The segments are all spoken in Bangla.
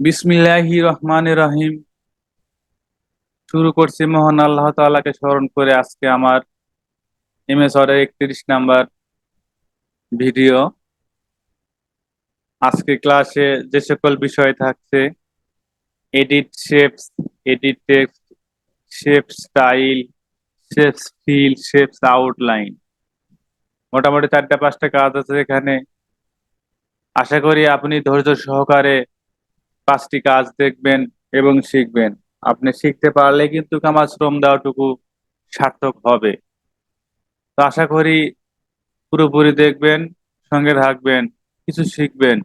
বিসমিল্লাহি রহমান রহিম শুরু করছি মহান আল্লাহ তাআলাকে স্মরণ করে আজকে আমার এমএসরের একত্রিশ নাম্বার ভিডিও। আজকে ক্লাসে যে সকল বিষয় থাকছে, edit shapes, edit text shape style, shapes fill, shapes outline. মোটামুটি চারটা পাঁচটা কাজ আছে এখানে। আশা করি আপনি ধৈর্য সহকারে পাঁচটি কাজ দেখবেন এবং শিখবেন। আপনি শিখতে পারলে কিন্তু আমার শ্রম দেওয়াটুকু সার্থক হবে। তো আশা করি পুরোপুরি দেখবেন, সঙ্গে থাকবেন, কিছু শিখবেন।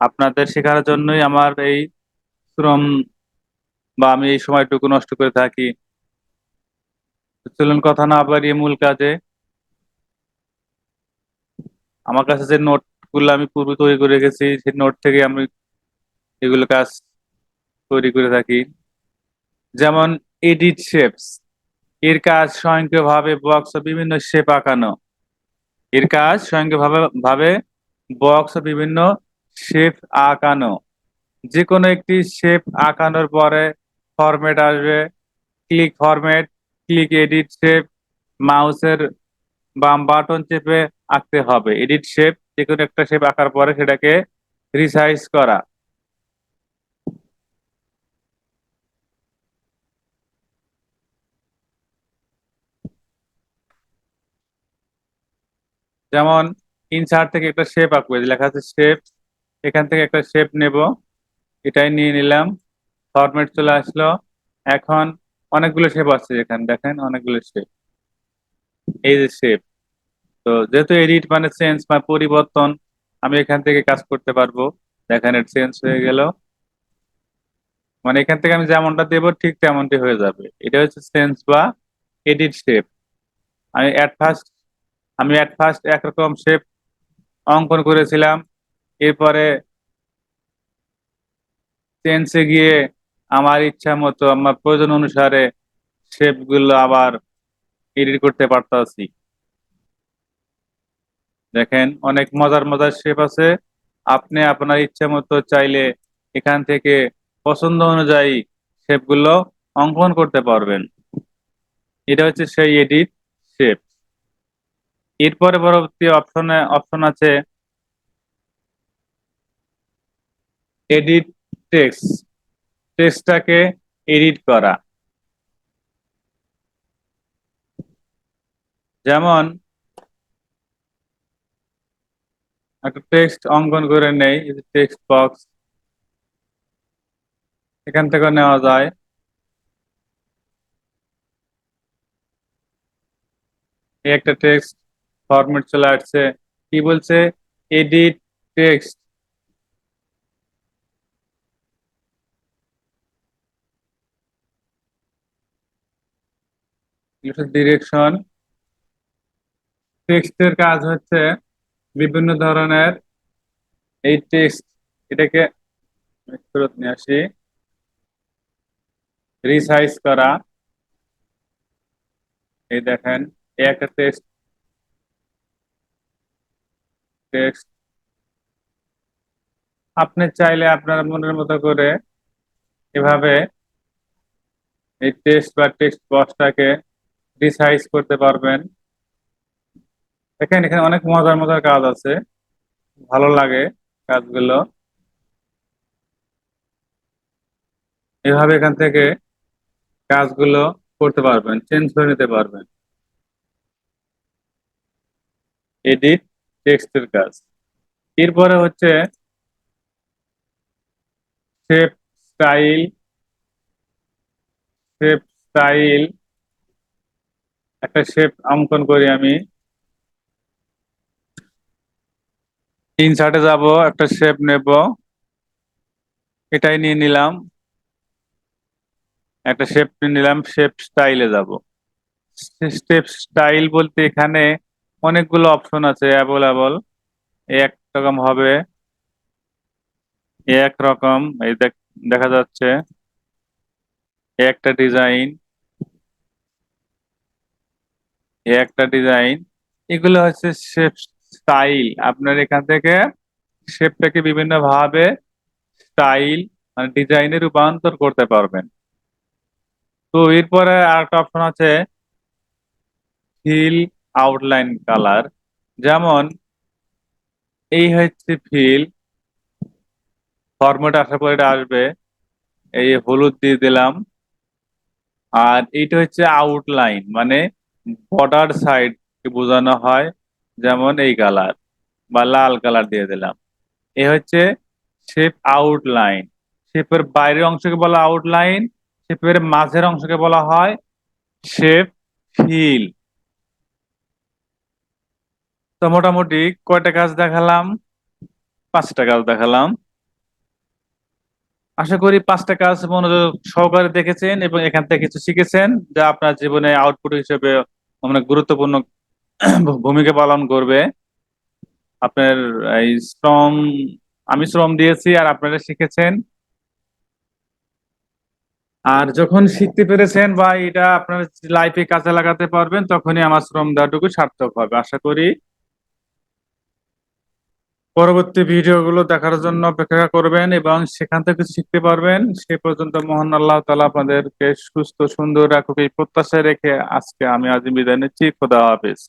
আপনাদের শেখার জন্যই আমার এই শ্রম বা আমি এই সময়টুকু নষ্ট করে থাকি। চলুন কথা না বাড়িয়ে মূল কাজে। আমার কাছে যে নোটগুলো আমি পূর্বে তৈরি করে রেখেছি, সেই নোট থেকে আমি এগুলো কাজ তৈরি করে থাকি। যেমন এডিট শেপস, এর কাজ স্বয়ংক্রিয়ভাবে বক্স ও বিভিন্ন শেপ আঁকানো। এর কাজ স্বয়ংক্রিয়ভাবে ভাবে বক্স ও বিভিন্ন শেপ আঁকানো। যে কোনো একটি শেপ আঁকানোর পরে ফরম্যাট আসবে। Click format, click edit shape, মাউসের বাম বাটন চেপে আঁকতে হবে। এডিট শেপ যে কোনো একটা শেপ আঁকার পরে সেটাকে রিসাইজ করা। যেমন ইনসার্ট থেকে একটা শেপ আঁকবে লেখা আছে শেপ এখান থেকে একটা শেপ নেব, এটাই নিয়ে নিলাম ফরম্যাট চলে আসলো। এখন অনেকগুলো শেপ আছে এখানে, দেখেন অনেকগুলো শেপ এই যে শেপ তো যেহেতু এডিট মানে চেঞ্জ বা পরিবর্তন, আমি এখান থেকে কাজ করতে পারব। দেখেন চেঞ্জ হয়ে গেল। মানে এখান থেকে আমি যেমনটা দেবো, ঠিক তেমনটি হয়ে যাবে। এটা হচ্ছে চেঞ্জ বা এডিট শেপ আমি অ্যাট ফার্স্ট আমি অ্যাট ফার্স্ট একরকম শেপ অঙ্কন করেছিলাম। এরপরে চেঞ্জে গিয়ে আমার ইচ্ছা মতো, আমার প্রয়োজন অনুসারে শেপগুলো আবার এডিট করতে পারতাছি। দেখেন, অনেক মজার মজার শেপ আছে। আপনি আপনার ইচ্ছা মতো চাইলে এখান থেকে পছন্দ অনুযায়ী শেপগুলো অঙ্কন করতে পারবেন। এটা হচ্ছে সেই এডিট শেপ। এরপরে পরবর্তী অপশনে অপশন আছে এডিট টেক্সট। টেক্সটটাকে এডিট করা। যেমন একটা টেক্সট অঙ্কন করে নেই টেক্সট বক্স এখান থেকে নেওয়া যায়। এই একটা টেক্সট ফরম্যাট চলে আসছে। কি বলছে? এডিট টেক্সট ডিরেকশন টেক্সটের কাজ হচ্ছে বিভিন্ন ধরনের এই টেক্সট এটাকে ফেরত নিয়ে আসি। রিসাইজ করা। এই দেখেন একটা টেক্সট টেক্সট। আপনি চাইলে আপনার মনের মতো করে এভাবে এই টেক্সট বা টেক্সট বক্সটাকে রিসাইজ করতে পারবেন। দেখেন, এখানে অনেক মজার মজার কাজ আছে। ভালো লাগে কাজগুলো। এভাবে এখান থেকে কাজগুলো করতে পারবেন চেঞ্জ করে নিতে পারবেন। এডিট টেক্সটের কাজ। এরপরে হচ্ছে শেপ স্টাইল শেপ স্টাইল একটা শেপ অঙ্কন করি আমি। ইনসার্টে যাব, একটা শেপ নেব। এটাই নিয়ে নিলাম। একটা শেপ নিলাম শেপ স্টাইলে যাব। শেপ স্টাইল বলতে এখানে অনেকগুলো অপশন আছে অ্যাভেলেবল এক রকম হবে। এক রকম, এই দেখা যাচ্ছে। একটা ডিজাইন একটা ডিজাইন এগুলো হচ্ছে শেপ স্টাইল। আপনার এখান থেকে শেপটাকে বিভিন্ন ভাবে স্টাইল মানে ডিজাইনে রূপান্তর করতে পারবেন। তো এরপরে আরেকটা অপশন আছে ফিল আউটলাইন কালার। যেমন এই হচ্ছে ফিল। ফর্মেট আসার পর এটা আসবে। এই হলুদ দিয়ে দিলাম। আর এইটা হচ্ছে আউটলাইন মানে বর্ডার সাইড বোঝানো হয়। যেমন এই কালার বা লাল কালার দিয়ে দিলাম। এ হচ্ছে শেপ আউটলাইন শেপের বাইরের অংশকে বলা আউটলাইন শেপের মাঝের অংশকে বলা হয় শেপ ফিল তো মোটামুটি কয়টা কাজ দেখালাম? পাঁচটা কাজ দেখালাম। আশা করি পাঁচটা কাজ মনোযোগ সহকারে দেখেছেন এবং এখান থেকে কিছু শিখেছেন যা আপনার জীবনে আউটপুট হিসেবে অনেক গুরুত্বপূর্ণ ভূমিকা পালন করবে। আপনার এই শ্রম, আমি শ্রম দিয়েছি আর আপনারা শিখেছেন। আর যখন শিখতে পেরেছেন বা এটা আপনার লাইফে কাজে লাগাতে পারবেন, তখনই আমার শ্রম দেওয়াটুকু সার্থক হবে। আশা করি পরবর্তী ভিডিওগুলো দেখার জন্য অপেক্ষা করবেন এবং সেখান থেকে শিখতে পারবেন। সে পর্যন্ত মহান আল্লাহ তালা আপনাদেরকে সুস্থ, সুন্দর রাখুক এই প্রত্যাশায় রেখে আজকে আমি আজ বিদায় নিচ্ছি। খোদা হাফেজ।